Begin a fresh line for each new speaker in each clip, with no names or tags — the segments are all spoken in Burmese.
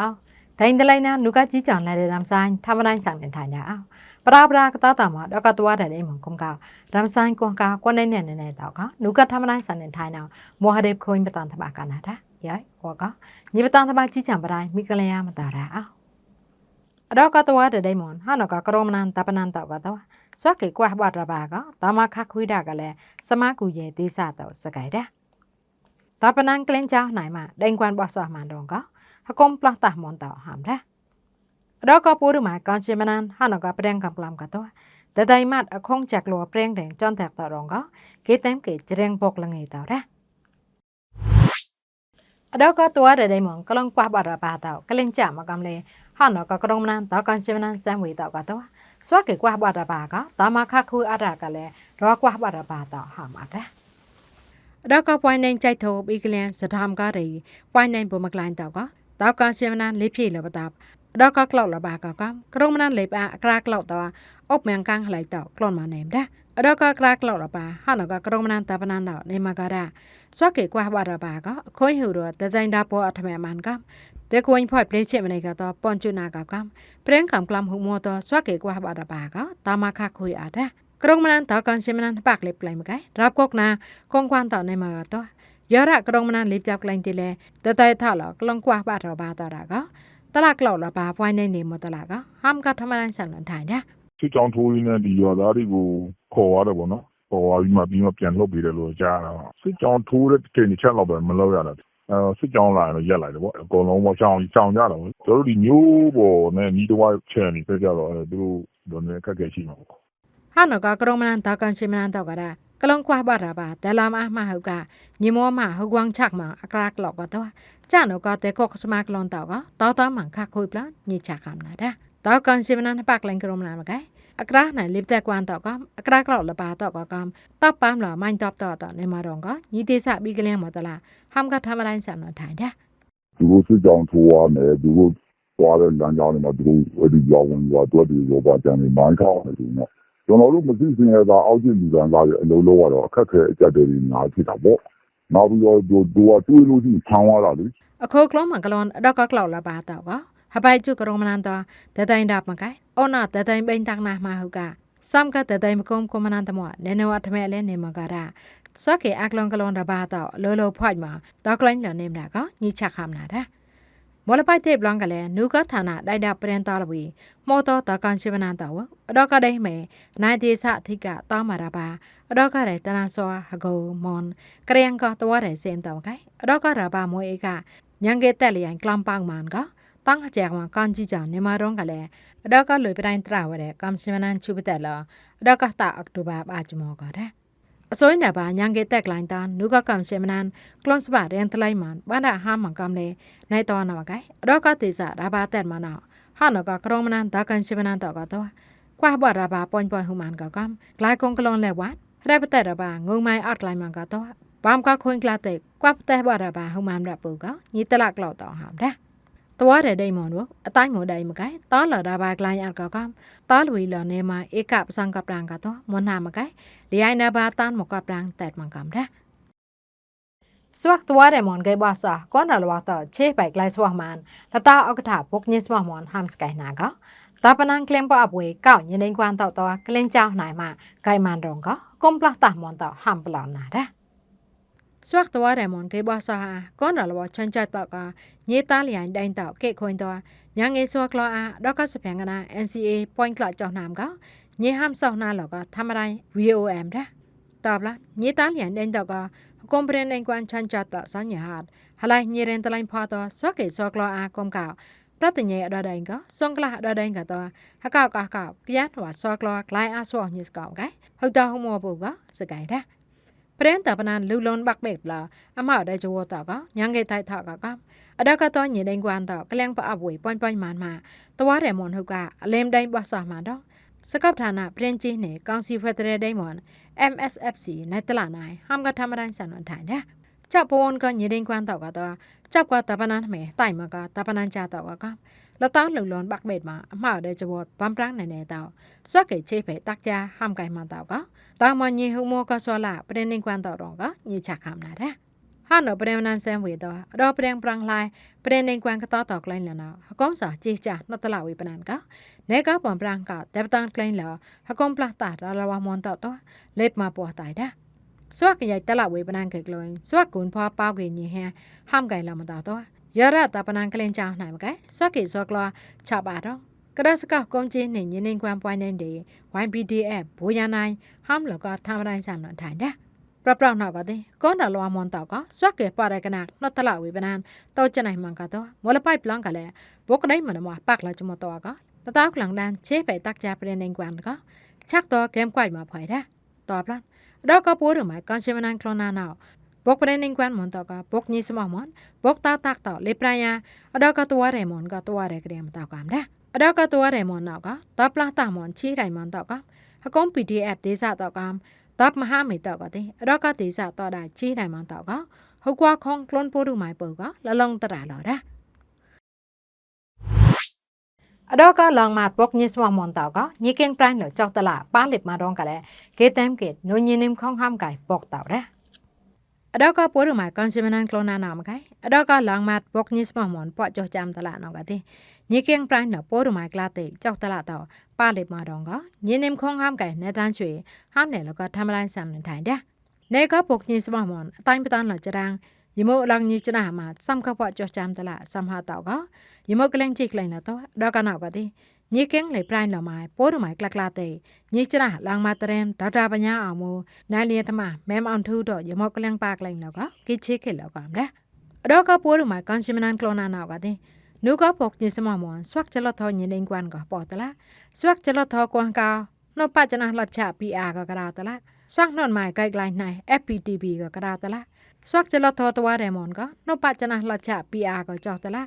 အောင်ဒိုင်းတလိုက်နာနုကကြီးကြောင်လဲတဲ့ရမ်ဆိုင်ထမတိုင်းဆောင်နေထိုင်ကြအောင်ပရာပရာကတာတာမှာတော့ကတဝါတဲ့အိမ်မှာကုံကရမ်ဆိုင်ကွန်ကာကွန်နေနဲ့နဲ့တော့ကနုကထမတိုင်းဆောင်နေထိုင်အောင်မောဟဒေခွင်းပတန်သဘာကနာတာရိုင်ဟောကညီပတန်သဘာကြီးချံပတိုင်းမိကလျာမတာရာအောင်အတော့ကတဝါတဲ့အိမ်မှာဟာနောကကရောမနန်တပနန်တော့ကတော့စွက်ကေကွာဘတ်ရပါကတာမခခွေးတာကလည်းစမကူရဲ့သေးစတော့စကိုင်တာတပနန်ကလင်ချာနိုင်မှာဒိန်ကွမ်ဘော့ဆော့မှန်တော့က ฮกอมปลาตามอนตาหามละดอกก็ปูรุมากอนเชมนันฮานอกก็เปรงกำปลามกะตัวแต่ไดมัดอคงจากลัวเปรงแดงจอนแตกตอรองก็เกเต็มเกจเรงบอกละไงตาละดอกก็ตัวแต่ไดมองก็ลองกว่าบาราบาตากะเล่งจามากำเลยฮานอกก็กรงนันตอกอนเชมนันแซมวีตากะตัวสวะเกกว่าบาราบาก็ตามาคาคูอาดากะแลรอกว่าบาราบาตาหามอะละดอกก็ปอยในใจโทบอีกแลสะทามก็ได้ปอยในบ่มากลายตากะ ดาวกอนเชมนันลิพีเลบตาดอกก็กลอกละบากก็กรงมนันเลยปากรากลอกตาอบแมงกังไหลต่อกลอนมาเนมดาดอกก็กรากลอกละบาฮานก็กรงมนันตาปนันดอกในมากราสวกเกกว่าบาระบาก็คุยหูรัวแต่ใจดาปัวอัตแมมันก็แต่ควรพอดเพลเชมในก็ต่อปอนจุนากก็เพลงคำกลัมหุมัวต่อสวกเกกว่าบาระบาก็ตามาคักคุยอาดากรงมนันต่อกันเชมนันปากเล็บไหลมกไกรับกกนาคงควันต่อในมาก็ យរៈក្រុងមណានលេបចាប់ក្លែងទីលេតតៃថឡក្លងគួះបាតរបាតរកតឡាក្លោលបាပွိုင်းနေနေမတလာကဟမ်ကထမရန်ဆန်လန်ထိုင်တဲ့
စစ်ကြောင်းထိုးရင်းနဲ့ဒီရွာသားတွေကိုခေါ်ရတယ်ပေါ့နော်ခေါ်သွားပြီးမှပြီးမှပြန်လှုပ်ပေးတယ်လို့ကြားတာပါစစ်ကြောင်းထိုးတဲ့ချိန်တစ်ချက်လောက်ပဲမလုပ်ရတာအဲစစ်ကြောင်းလာရင်တော့ရက်လိုက်တယ်ပေါ့အကုန်လုံးပေါ့ချောင်းချောင်းကြတော့ကျွန်တော်တို့ဒီမျိုးပေါ်နဲ့ညီတော်ချန်နေပြကြတော့အဲသူတို့ဘယ်နဲ့ခက်ခဲရှိမှာပေါ့ ဟ
ာနကក្រុងមណានតកនសិម ကလုံးကွာဘာရာဘာဒလာမမဟုတ်ကညမောမဟုတ်ကွန်ချက်မအကရကလောက်ကတော့ကြာနောကတဲ့ကော့စမကလွန်တော့ကတောက်တမန်ခခွိပလညချကမနာဒါတောက်ကန်စီမနန်ပတ်လန်ကရုံနာမကဲအကရနိုင်လစ်တက်ကွမ်တော့ကအကရကလောက်လပါတော့ကကမ်တပ်ပမ်လာမိုင်းတပ်တော့တော့နေမတော့ကညီသေးစပြီးကလင်းမတလားဟမ်ကထမလိုင်းဆန်တော့ထိုင်ဒါ
သူတို့စစ်ကြောင်ထိုးရမယ်သူတို့သွားတဲ့လမ်းကြောင်းတွေမှာသူတို့အဲ့ဒီကြောင်ဝင်သွားသူတို့ရောပါကြံနေမိုင်းခေါင်းနေတယ်နော် ကျွန်တော်တို့မသိစင်ရတာအောက်ကျလူကံသားရဲ့အလုံးလုံးကတော့အခက်ခဲအကြက်တွေညာဖြစ်တာပေါ့နောက်ပြီးတော့သူတို့ကတွေးလို့ရှိရင်ဖမ်းသွားတာလေ
အခုကလုံးမကလွန်အတော့ကကလောက်လာပါတော့ကဟပိုင်ကျုကရုံမနန်တော့တတိုင်ဒါမကဲအောနာတတိုင်ပိန်တက်နာမဟုတ်ကစမ်ကတတိုင်မကုံကမနန်တမောနေနဝတ်မဲလဲနေမကရာစောကေအကလွန်ကလွန်ရပါတော့လောလောဖွိုက်မှာတော့ကလိုင်းလနေမလားကညချခမ်နာဒါ မော်လပိုက်တဲ့ဘလန်ကလည်းနူကဌာနဒိုင်တာပရင်တာလဝီမော်တော်တကန်ချိမနန်တော်အတော့ကဒိမဲနိုင်တေစအထိကတောင်းမာတာပါအတော့ကတဲ့တနာစောဟဂုံမွန်ကရင်ကတော့တဲ့စင်တော်ကဲအတော့ကရပါမွေကညံငယ်တက်လျင်ကလမ်ပန်းမန်ကပန်းအကြံကန်ကြီးကြနေမာရုံးကလည်းအတော့ကလွေပတိုင်းတရဝတဲ့ကမ်ချိမနန်ချူပတက်လအတော့ကတာအောက်တိုဘာပါချမောကတဲ့ အစိုးရဘာညံကေတက်ကလိုင်းတန်နုကကမ်စမနန်ကလွန်စပါရန်တလိုက်မန်ဘာနာဟာမန်ကမ်လေနိုင်တော်နာမကိုင်အတော့ကတေစာရာဘာတက်မနာဟာနကကရောမနန်ဒါကန်စမနန်တော့ကတော့ကွာဘရာဘာပွန်ပွန်ဟူမန်ကကမ်ဂလိုက်ကုံကလွန်လဲဝတ်ရပတက်ရဘာငုံမိုင်အော့လိုက်မန်ကတော့ဘမ်ကခွင်ကလာတဲ့ကွာပတဲ့ဘာရာဘာဟူမန်ရပူကညီတလကလောက်တော့ဟမ်တဲ့ ตัวเรได้มอนวအတိုင်းမဒိုင်မကဲတာလာဒါဘာကလိုင်းအကကတာလူီလနေမဧကပစံကပရန်ကတော့မနာမကဲလျိုင်းနာဘာတန်မကပရန်တက်မကမ်တဲ့สวักตัวเรมอนเกบาซาก่อนเราว่าต่อเชไปไกลสวกมันละตาออกถาพกนิสมมอนฮัมสกายนาก็ตาปนังเคลมปออบเวเก้ายินในกวนต่อตัวเกลงเจ้าไหนมาไกมันรองก็กุมปลาตามอนต่อฮัมปลอนนาได้ สวักตัวเรมอนเกบอสหาก้อนหลวชันจัดตอกาเยตาเหลียนดันตอกเกคอยตัวยังเอสวักลออาดอกก็สเพียงกันนะ NCA ปอยกลอจอกนามก็เยห้ามสอกนาหลอกทำอะไร VOM นะตอบละเยตาเหลียนดันตอกาကွန်ပရန်အင်ကွမ်ချန်ချတ်တာစညာဟတ်ဟလိုက်ညရင်တလိုင်းဖာတော့စွက်ကေစွက်ကလာအကွန်ကောက်ပရတညေအဒဒိုင်ကစွန်ကလာအဒဒိုင်ကတော့ဟကောက်ကကောက်ပြန်ဟွာစွက်ကလာဂလိုင်းအဆောညစ်ကောက်ကဲဟုတ်တော့ဟမောပုတ်ကစကိုင်တာ ព្រៀនតបណានលូលុនបាក់បេបឡាអមអដៃជវតកញ៉ាងកេតៃថកកအဒကတော့ညင်ဒိန်ကွမ်တော့ကလန်ပအပွေပွိုင်းပွိုင်းမန်မာတဝါရဲမွန်ဟုတ်ကအလင်းတိုင်းဘဆာမန်တော့စကပ်ဌာနပြင်ချင်းနဲ့ကောင်စီဖက်ဒရယ်ဒိန်မွန် MSFC နဲ့တလာနိုင်ဟမ်ကထမရန်ဆန်ဝန်ထိုင်တဲ့ချက်ပွန်ကညင်ဒိန်ကွမ်တော့ကတော့ချက်ကွာတပနန်မဲတိုင်မကတပနန်ကြတော့ကလတောင်းလုံလွန်ဘက်မေ့မှာအမှားတဲ့ကြဘောဘမ်ပရန်နေနေတော့စွက်ကေချေဖေတက်ကြဟမ်ကိုင်မတော့က တာမညေဟုမောကဆောလာပရင်နင်ကွမ်တော့တော့ကညချခမ်လာတဲ့ဟဟာနိုပရင်နန်ဆန်ဝေတော့အတော့ပရင်ပရန်လိုက်ပရင်နေကွမ်ကတော့တော့ကလိုင်းလနော်ဟကုံးစာကြေချနှတ်တလဝေပနန်ကနေကပွန်ပရန်ကဒေပတန်ကလိုင်းလဟကုံးပလတာရလဝမွန်တော့တော့လက်မပေါ်တိုင်တာစွက်ကရိုက်တလဝေပနန်ကကလိုင်းစွက်ကွန်ဖွာပေါကေညဟန်ဟမ်ကိုင်လမတော့တော့ရရတပနန်ကလင်းချောင်းနိုင်မကဲစွက်ကေစွက်ကလာချပါတော့ ကရစကကုန်းချင်းနဲ့ညနေကွမ်ပွိုင်းတဲ့ YPDF ဘိုးရနိုင်ဟမ်လကသာမရိုင်းဆန်နထိုင်တဲ့ပရပရနောက်ကတဲ့ကွန်ဒလောမွန်တောက်ကစွက်ကေပါရကနာနှတ်တလဝေပနန်တောချနိုင်မှန်ကတော့မော်လပိုက်ပလန်ကလည်းဘုကဒိုင်မနမပတ်လာချမတော့ကတတောက်ကလန်ဒန်ချေပေတက်ကြပြနေကွမ်ကချက်တော့ဂိမ်းကွိုက်မှာဖိုင်တဲ့တော်ပလန်တော့ကပိုးရမှာကန်ရှမနန်ကလောနာနောက်ဘုတ်ပရနေကွမ်မွန်တောက်ကဘုတ်နီစမမွန်ဘုတ်တာတက်တော့လေပရယာအတော့ကတဝရဲမွန်ကတဝရဲကရမတောက်ကမ်တဲ့ အတော့ကตัวရဲမွန်နောက်ကတပလာတာမွန်ချီတိုင်းမွန်တော့ကဟကုံ PDF ဒေသတော့ကမ်တပ်မဟာမေတော့ကတဲ့အတော့ကဒေသတော့တာချီတိုင်းမွန်တော့ကဟုတ်ကွာခေါင်ကလွန်ပိုးရမိုင်ပုတ်ကလလုံတရာလော်ဒါအတော့ကလောင်မတ်ပုတ်ညစမမွန်တော့ကညီကင်းပရိုင်းလောကြောက်တလာပါလစ်မာတော့ကလည်းကေတမ်ကေနုညင်းနင်းခေါင်ဟမ်ကိုင်ပုတ်တော့ဒါအတော့ကပိုးရမိုင်ကွန်ဆီမနန်ကလောနာနာမကိုင်အတော့ကလောင်မတ်ပု ញេគៀងប្រៃណពោរមៃក្លាទេចောက်តឡាតោប៉លេម៉ាដងកញេនិមខងហាំកែណេតានជွေហាំណែលកថាំឡៃសាំនឹងថៃដែរណេក៏ពុកញីស្មោះមនតាញ់បតានលចរាងយមោឡងញីចណាមាសំកបចោះចាំតឡាសំហតោកយមោក្លែងជីក្លែងណតោដកណោកទេញីគៀងលេប្រៃលម៉ៃពោរមៃក្លាក្លាទេញីចណាឡងម៉ាតរែមដតាបញ្ញាអមូណៃលៀតម៉ាមែមអនធូដយមោក្លែងប៉ាក្លែងលកគីឈីខេលកអំដែរដកពួរមៃកនស៊ីមណានក្លូណាណោកទេ นูก็ปกยินสมอมอนสวักจะลอทอยินเองกวนก็ปอตละสวักจะลอทอกวางกาวนอปาจนะลอดชาปีอาก็กระดาวตละสวักนอนหมายไกลไกลใน FPTB ก็กระดาวตละสวักจะลอทอตัวเรมอนก็นอปาจนะลอดชาปีอาก็จอตละ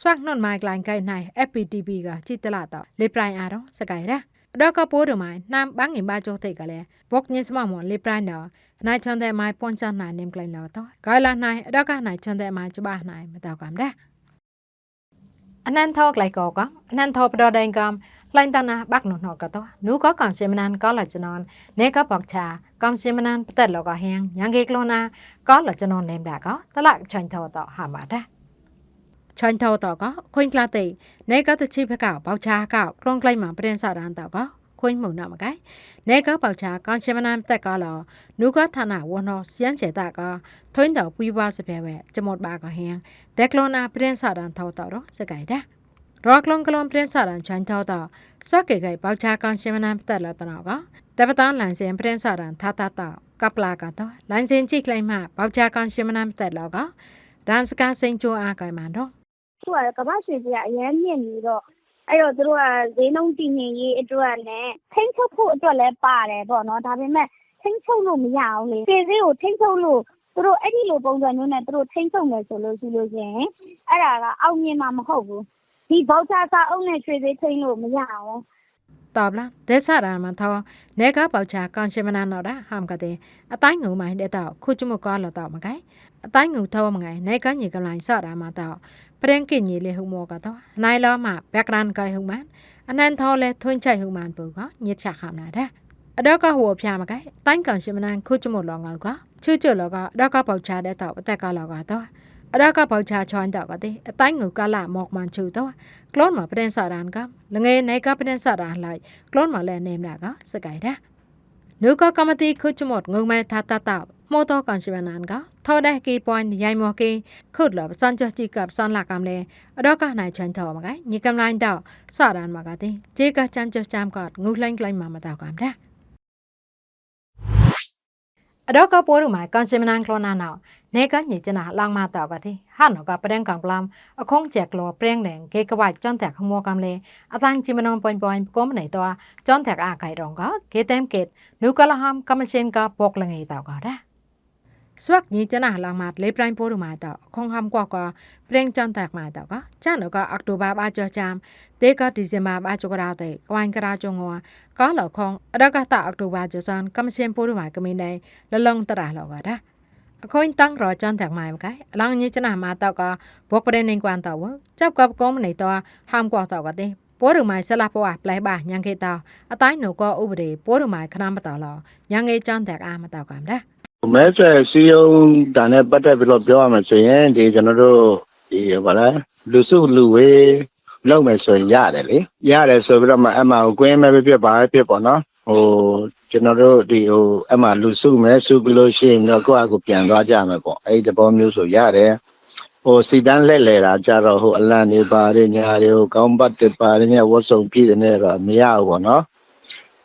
สวักนอนหมายไกลไกลใน FPTB ก็จิตละต่อเลยปลายอาร้องสกายละดอกก็ปูดูหมายนามบังอินบาโจเตกะเลยปกยินสมอมอนเลยปลายเนาะนายชนแต่ไม้ป้อนจันนายเนมไกลเนาะต่อก็ละนายดอกก็นายชนแต่ไม้จุบ้านายมาต่อกันได้ អនន្តោក្លៃកោកអនន្តោបដដេងកំឡៃតណាបាក់នោះណកតនូក៏កំសិមណានក៏លចណននេក៏បកឆាកំសិមណានបតលក៏ហៀងញ៉ាងគេក្លណាក៏លចណននេមដាក៏តលឆាញ់ថោតហាម៉ាដាឆាញ់ថោតក៏ခွင်းក្លាតេនេក៏ទៅជីបកោបោឆាកោក្រុងក្លៃមកព្រៀនសរានតក៏ ခွင်းမှုနာမကိုင်နေကောက်ပေါချာကောင်ချမနမ်တက်ကောလောနူကောဌာနဝန်တော်စရန်ချေတာကထွင်းတော်ပူပွားစပြဲပဲကျမတ်ပါကဟင်ဒက်ကလောနာပရင်ဆာဒန်ထောတော်စကိုင်တာရောကလွန်ကလွန်ပရင်ဆာရန်ချန်ထောတာစော့ကေကေပေါချာကောင်ရှင်မနန်ပတ်လာတနာကတပတန်လန်စင်ပရင်ဆာရန်သာတာတာကပလာကတော့လန်စင်ချိကလိုက်မှပေါချာကောင်ရှင်မနန်ပတ်လာကဒန်စကာစင်ချိုအားကိုင်မန်တော့
သူကကမ္ဘာရွှေကြီးကအရန်မြင့်ပြီးတော့ အဲ့တော့သူတို့ကဈေးနှုန်းတည်ငြိမ်ရေးအတွက်နဲ့ထိန်းချုပ်ဖို့အတွက်လည်းပါတယ်ပေါ့နော်ဒါပေမဲ့ထိန်းချုပ်လို့မရအောင်လေဈေးကိုထိန်းချုပ်လို့သူတို့အဲ့ဒီလိုပုံစံမျိုးနဲ့သူတို့ထိန်းချုပ်မယ်ဆိုလို့ရှိလို့ရှင်အဲ့ဒါကအောင်မြင်မှာမဟုတ်ဘူးဒီဘောက်ချာစာအုပ်နဲ့ရွှေသေးထိန်းလို့မရအောင်
ตอบละเดซ่ารามันทอเนกาปอชาก่อนชิมนานอดาหามกะเตอตายงูไม้เดตอคุจุมกอลตอมะไกอตายงูทอมะไงเนกะญีกำลังสอรามาตอ ပရင်ကင်ညီလေဟုမောကတော့နိုင်လောမှာ background ကဟုမှန်အနန်သောလဲထွန်းချိုက်ဟုမှန်ပူကညစ်ချခမလာတဲ့အတော့ကဟိုဖျားမကဲတိုင်းကောင်ရှင်မနန်ခုချမလောငောကချွချွလောကအတော့ကပေါချတဲ့တော့အသက်ကလောကတော့အတော့ကပေါချချွန်တော့ကတဲ့အတိုင်းငူကလာမော့မန်ချူတော့ကလောမှာပရင်ဆော်ရန်ကလငယ်နိုင်ကပရင်ဆော်ရန်လိုက်ကလောမှာလဲနေမလာကစကိုင်တဲ့နုကကမတိခုချမတ်ငုံမဲသာတတ် မောတော့ကန်ရှိမနန်ကထော်တဲ့ကီပွိုင်းရိုင်မော်ကီခုတ်လစန်ချတိကပ်စန်လာကမ်လေအတော့ကနိုင်ချန်ထော်မကညကမ်လိုင်းတော့စာရန်မကတဲ့ဂျေကချမ်ချချမ်ကငုလိုင်းကလိုင်းမှာမတော့ကမ်တဲ့အတော့ကပိုးရမှာကွန်ဆီမနန်ကလောနာနောက်နေကညချနာလောင်မတော့ကတိဟာနောကပရင်ကံပလမ်အခုံးချက်ကလောပရင်နေကေကဝတ်ចွန်တက်ခမောကံလေအသန်ချိမနွန်ပွိုင်ပွိုင်ကောမနေတော့ចွန်တက်အားခိုင်တော့ကကေတမ်ကေနုကလဟမ်ကမရှင်ကပေါကလငေတော့ကဒါ สวักนี้จะน่าลังมาเลยปลายโพดูมาต่อคงคำกว่าก็เปร่งจันแตกมาต่อก็จ้าหนูก็ออกตัวบาบาจอจามเตก็ดิเซมาบาจกราเตกวนกราจงวก็เหล่าคงอดก็ตาออกตัวบาจอซันก็ไม่เชนโพดูมาก็มีในละลงตราเหล่าก็ได้အခုတန်းရောចန်တက်မိုင်မကဲအလောင်းညချနာမာတော့ကဘောကပရနေကွမ်တော့จับกับကောမနေတော့ဟမ်ကွာတော့ကတဲ့ပိုးရမိုင်ဆလာပွားပလိုက်ပါညံခေတော့အတိုင်းနိုကောဥပဒေပိုးရမိုင်ခဏမတော်လောညံငေចန်တက်အားမတော့ကမ်တဲ့
မဲဆွဲစီယုံဒါနဲ့ပတ်သက်ပြီးတော့ပြောရမယ်ဆိုရင်ဒီကျွန်တော်တို့ဒီဘာလဲလူစုလူဝေးလုပ်မယ်ဆိုရင်ရတယ်လေရတယ်ဆိုပြီးတော့မှအမှကိုကွင်းမဲ့ဖြစ်ပါဖြစ်ပေါ့နော်ဟိုကျွန်တော်တို့ဒီဟိုအမှလူစုမယ်စုပြီးလို့ရှိရင်တော့ကိုယ့်အကူပြန်သွားကြမယ်ပေါ့အဲ့ဒီသဘောမျိုးဆိုရတယ်ဟိုစီတန်းလက်လေတာကြတော့ဟိုအလန့်နေပါတယ်ညာတွေဟိုကောင်းပတ်တွေပါတယ်ညဝတ်စုံပြည့်တယ်နဲ့တော့မရဘူးပေါ့နော်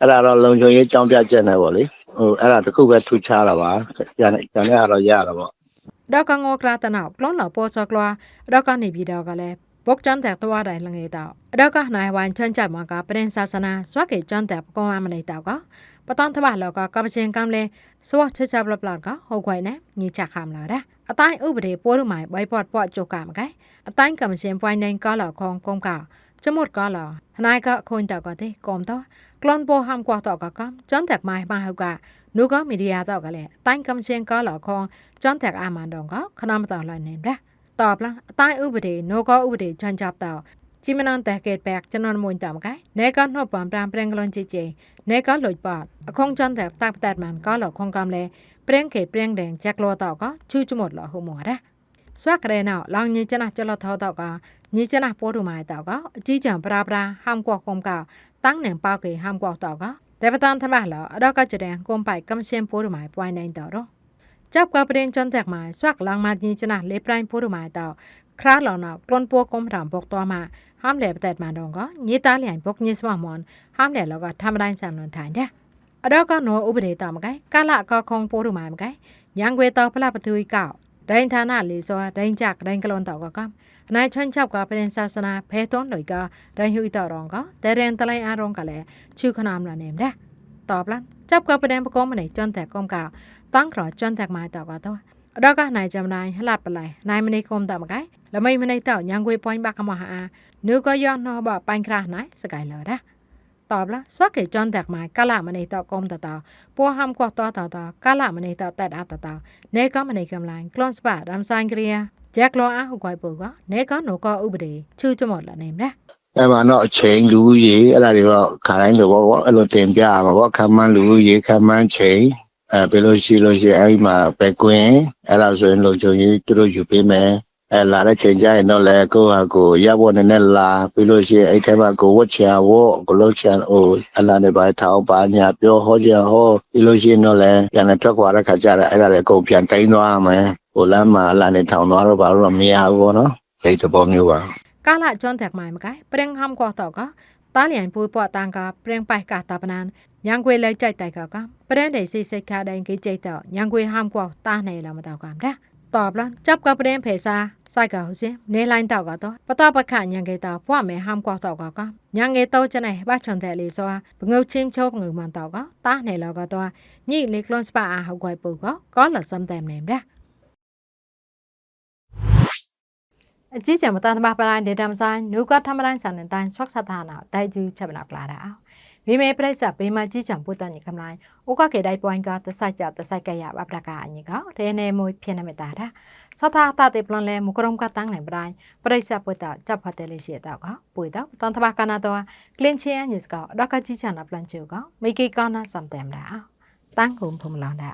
အဲ့ဒါတော့လုံခြုံရေးကြောင်းပြချက်နဲ့ပေါ့လေ ဟိုအဲ့ဒါတခုပဲထူခြားတာပါကျန်တဲ့ကျန်တဲ့ကတော့ရတာပေါ့
ဒေါကငေါကရာတနောက်ကလွန်လောပေါ်ချကလွာဒေါကနေပြီးတော့ကလည်းဘုတ်ချန်တဲ့သွားတိုင်းလငယ်တော့ဒေါကနိုင်ဝိုင်းချွန်ချမှာကပရင်စာစနာစွာကေချန်တဲ့ပကောအမနေတော့ကပတန်သဘာလောကကပချင်းကံလေဆိုချချဘလပလကဟောခွိုင်နဲ့ညီချခမ်လာတဲ့အတိုင်းဥပဒေပိုးရမိုင်ဘိုင်ပတ်ပွားကြိုကမကအတိုင်းကမရှင်ပွိုင်းနိုင်ကလာခေါងကုန်းက จมดก็หรอนายก็คนตอกอติกอมตอกลอนโบหามกว่าตอกอกําจอมแตกไม้มาเฮากะนูก็มีเดียตอกะแหละตั้งกําเชียงก็หลอคองจอมแตกอามันดองก็ขนมตอลอยเนมละตอบละใต้อุบดีนูก็อุบดีจันจับตอជីមណនតេកេតបែកចណនមួយតាមកែណេកណោបំប្រាំប្រេងក្លនជីជេណេកលុយបតអខងចន់តែតាក់តែម៉ានក៏លខងកំលេប្រេងកេតប្រេងដែងចាក់លោតក៏ជូចមុតលហូមរ៉ា စွက်ကရဲနော်လောင်ညင်ကျနာကျလထောတော့ကညင်ကျနာပိုးတို့မိုင်တော့ကအကြီးကြံပရာပရာဟမ်ကောကုံကတန်းနေပောက်ကေဟမ်ကောတော့ကဒေပတန်သမလာအတော့ကကြတဲ့ကွန်ပိုက်ကမရှင်ပိုးတို့မိုင်ပွိုင်းနေတော့တော့จับกับประเด็นจนแตกมาสวักลังมาจีจนะเลปรายพูดมาต่อคราหลอนกลนปัวกมถามปกตัวมาห้ามแหลบแต่มาดองก็ยีตาเหลี่ยนปกยีสว่างมอนห้ามแหลบแล้วก็ทำได้สามนนทานเด้อดอกก็หนูอุบัติต่อมาไกกาละก็คงพูดมาไกยังเวตอพระประตูเก่า ได้ทานาลีซอได้จากได้กลอนต่อก็กำนายชนชอบก็เป็นศาสนาเพต้นโดยก็ได้หิวต่อรองก็แต่เรียนตะไลอารองก็แหละชื่อขนามละเนมได้ตอบแล้วจับก็ประเด็นประกอบมาไหนจนแต่กมกาวต้องขอจนแตกมาต่อก็ตัวเราก็นายจำนายหลับไปเลยนายมันในกลมต่อมาไงแล้วไม่มันในเต่ายังกุยปอยบักมหานูก็ย้อนนอบอกไปคราไหนสกายเลยได้ ตอบละสวักเกจอนแตกมากะละมันในตอกมตะตอปัวหำกวาตอตอตอกะละมันในตอแตดอาตะตอเนก็มันในกำลังกลอนสปะรำซานกรียแจ็คลออาหุกไวปูก็เนก็หนูก็อุบดีชื่อจะหมดละเนมนะ
အဲ့မှာတော့အချိန်လူကြီးအဲ့ဒါတွေတော့ခါတိုင်းလိုပေါ့အဲ့လိုတင်ပြရမှာပေါ့ခမ်းမန်းလူကြီးခမ်းမန်းချိန်အဲပြီးလို့ရှိလို့ရှိရင်အဲ့ဒီမှာပဲကွင်းအဲ့ဒါဆိုရင်လုံခြုံရေးသူတို့ယူပေးမယ် အဲလာတဲ့ချိန်ကျရင်တော့လေကိုဟာကိုရဖို့နည်းနည်းလာပြီးလို့ရှိရင်အဲ့ထဲမှာကိုဝတ်ချာဝတ်ကိုလုံးချာဟိုအလားနဲ့ပါထောင်းပါညာပြောဟောကြဟောပြီးလို့ရှိရင်တော့လေပြန်နဲ့ထွက်ခွာတဲ့ခါကျတော့အဲ့ဒါလည်းအကုန်ပြန်တိုင်းသွားမယ်ဟိုလမ်းမှာအလားနဲ့ထောင်းသွားတော့ဘာလို့တော့မရဘူးပေါ့နော်စိတ်သဘောမျိုးပါ
ကာလာဂျွန်တက်မိုင်မကဲပရင်ဟမ်ကောတော့ကတာလျန်ပူပွားတန်ကပရင်ပိုက်ကတာပနန်ညံကွေလဲကြိုက်တိုက်ကကပရန်တဲ့စိတ်စိတ်ခါတိုင်းကြီးကြိုက်တော့ညံကွေဟမ်ကောတားနေလာမတော့ကမ်တာ ตอบละจับกับประเด็นเพซาใส่กับเสียในไลน์ต่อก็ต่อปตอประคันยังไงต่อพ่อแม่ห้ามกว่าต่อก็ก็ยังไงต่อจะไหนบ้าชนแต่ลีซัวเงือชิมโชบเงือมันต่อก็ตาไหนเราก็ตัวนี่เล็กลอนสปาอาหกวยปูก็ก็หลัดซ้ำแต้มเนมได้အကြည့်ချင်မတန်တမပရိုင်းဒေတာမဆိုင်နုကထမရိုင်းဆန်တဲ့တိုင်းဆွက်ဆတ်တာနာတိုက်ကျူးချက်ပနာပလာတာ မိမေပြိဿဘေးမှာကြီးချံပုတန်ညကမလိုင်းဥကကေတိုင်းပွိုင်းကတဆိုင်ကြတဆိုင်ကရပပရကအညီကရဲနေမွေဖြစ်နေမတာတာသသာတာတေပလွန်လဲမကရုံကတန်းနိုင်ပရိုင်းပြိဿပုတจับဖတ်တယ်လေးရှိတော့ကပွေတော့တန်တမကနာတော့ကလင်ချီယန်ညစ်ကတော့ကကြီးချံနာပလန်ချူကမိကေကောနာစမ်တယ်မလားတန်းကုန်ဖုံလောင်တာ